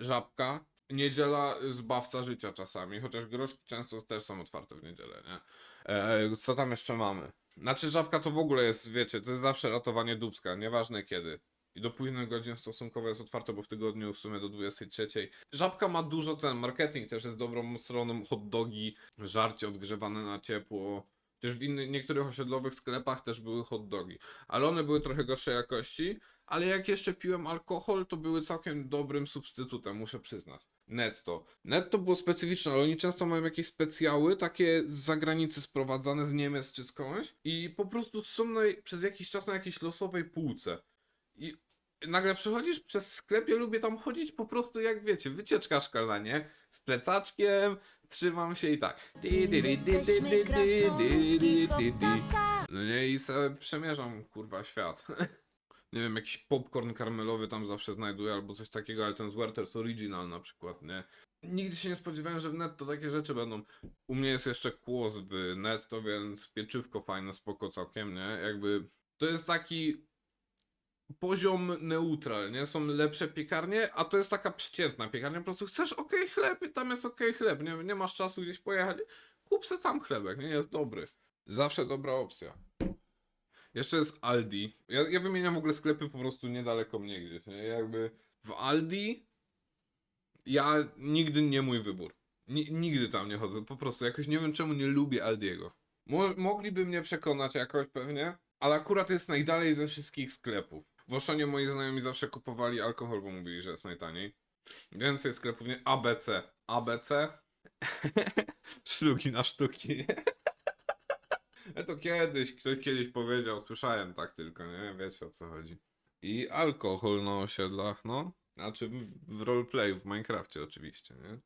żabka, niedziela zbawca życia czasami, chociaż groszki często też są otwarte w niedzielę, nie? E, co tam jeszcze mamy? Znaczy żabka to w ogóle jest, wiecie, to jest zawsze ratowanie dubska, nieważne kiedy. I do późnych godzin stosunkowo jest otwarte, bo w tygodniu w sumie do 23. Żabka ma dużo ten, marketing też jest dobrą stroną, hot dogi, żarcie odgrzewane na ciepło. Też w innych, niektórych osiedlowych sklepach też były hot dogi. Ale one były trochę gorszej jakości, ale jak jeszcze piłem alkohol, to były całkiem dobrym substytutem, muszę przyznać. Netto. Netto było specyficzne, ale oni często mają jakieś specjały, takie z zagranicy sprowadzane z Niemiec czy skądś i po prostu są na, przez jakiś czas na jakiejś losowej półce. I nagle przechodzisz przez sklep, ja lubię tam chodzić po prostu jak wiecie, wycieczka szkolna, nie? Z plecaczkiem, trzymam się i tak. No nie, i sobie przemierzam, kurwa, świat. nie wiem, jakiś popcorn karmelowy tam zawsze znajduję, albo coś takiego, ale ten z Werther's Original na przykład, nie? Nigdy się nie spodziewałem, że w netto takie rzeczy będą. U mnie jest jeszcze kłos w netto, więc pieczywko fajne, spoko całkiem, nie? Jakby to jest taki poziom neutral, nie? Są lepsze piekarnie, a to jest taka przeciętna piekarnia, po prostu chcesz okej chleb i tam jest okej chleb, nie, nie masz czasu gdzieś pojechać, kup se tam chlebek, nie? Jest dobry. Zawsze dobra opcja. Jeszcze jest Aldi. Ja, ja wymieniam w ogóle sklepy po prostu niedaleko mnie gdzieś, nie? Jakby w Aldi ja nigdy nie mój wybór. Ni- nigdy tam nie chodzę, po prostu jakoś nie wiem czemu nie lubię Aldiego. Mo- mogliby mnie przekonać jakoś pewnie, ale akurat jest najdalej ze wszystkich sklepów. W Oszonie moi znajomi zawsze kupowali alkohol, bo mówili, że jest najtaniej. Więcej sklepów, nie? ABC. ABC? Szluki na sztuki? Ja to kiedyś, ktoś kiedyś powiedział, słyszałem tak tylko, nie? Wiecie o co chodzi. I alkohol na osiedlach, no. Znaczy w, w roleplay, w Minecrafcie oczywiście, nie?